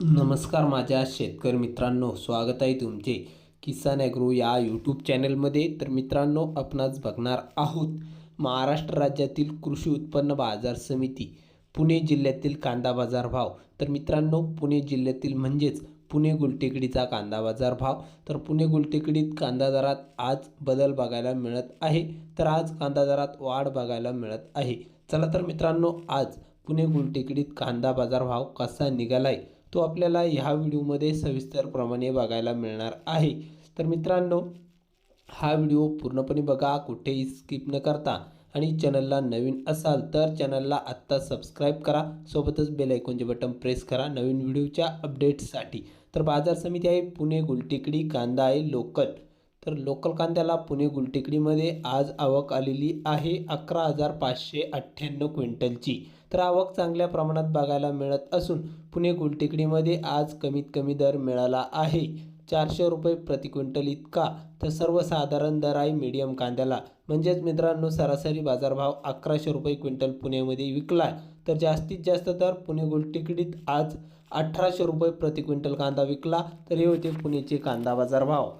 नमस्कार माझ्या शेतकरी मित्रांनो स्वागत आहे तुमचे किसान ॲग्रो या यूट्यूब चॅनलमध्ये तर मित्रांनो आपण बघणार आहोत महाराष्ट्र राज्यातील कृषी उत्पन्न बाजार समिती पुणे जिल्ह्यातील कांदा बाजार भाव. तर मित्रांनो पुणे जिल्ह्यातील म्हणजेच पुणे गुलटेकडीचा कांदा बाजार भाव. तर पुणे गुलटेकडीत कांदा दरात आज बदल बघायला मिळत आहे. तर आज कांदा दरात वाढ बघायला मिळत आहे. चला तर मित्रांनो आज पुणे गुलटेकडीत कांदा बाजार भाव कसा निघालाय? तो आपल्याला ह्या व्हिडिओमध्ये सविस्तरप्रमाणे बघायला मिळणार आहे. तर मित्रांनो हा व्हिडिओ पूर्णपणे बघा कुठेही स्किप न करता. आणि चॅनलला नवीन असाल तर चॅनलला आत्ता सबस्क्राईब करा. सोबतच बेल आयकॉनचे बटन प्रेस करा नवीन व्हिडिओच्या अपडेट्ससाठी. तर बाजार समिती आहे पुणे गुलटेकडी कांदा आहे लोकल. तर लोकल कांद्याला पुणे गुलटेकडीमध्ये आज आवक आलेली आहे अकरा हजार पाचशे अठ्ठ्याण्णव क्विंटलची. तर आवक चांगल्या प्रमाणात बघायला मिळत असून पुणे गुलटेकडीमध्ये आज कमीत कमी दर मिळाला आहे. चारशे रुपये प्रति क्विंटल इतका. तर सर्वसाधारण दर आहे मीडियम कांद्याला. म्हणजेच मित्रांनो सरासरी बाजारभाव अकराशे रुपये क्विंटल पुण्यामध्ये विकला तर जास्तीत जास्त दर पुणे गुलटेकडीत आज अठराशे रुपये प्रति क्विंटल कांदा विकला. तर हे होते पुणेचे कांदा बाजार भाव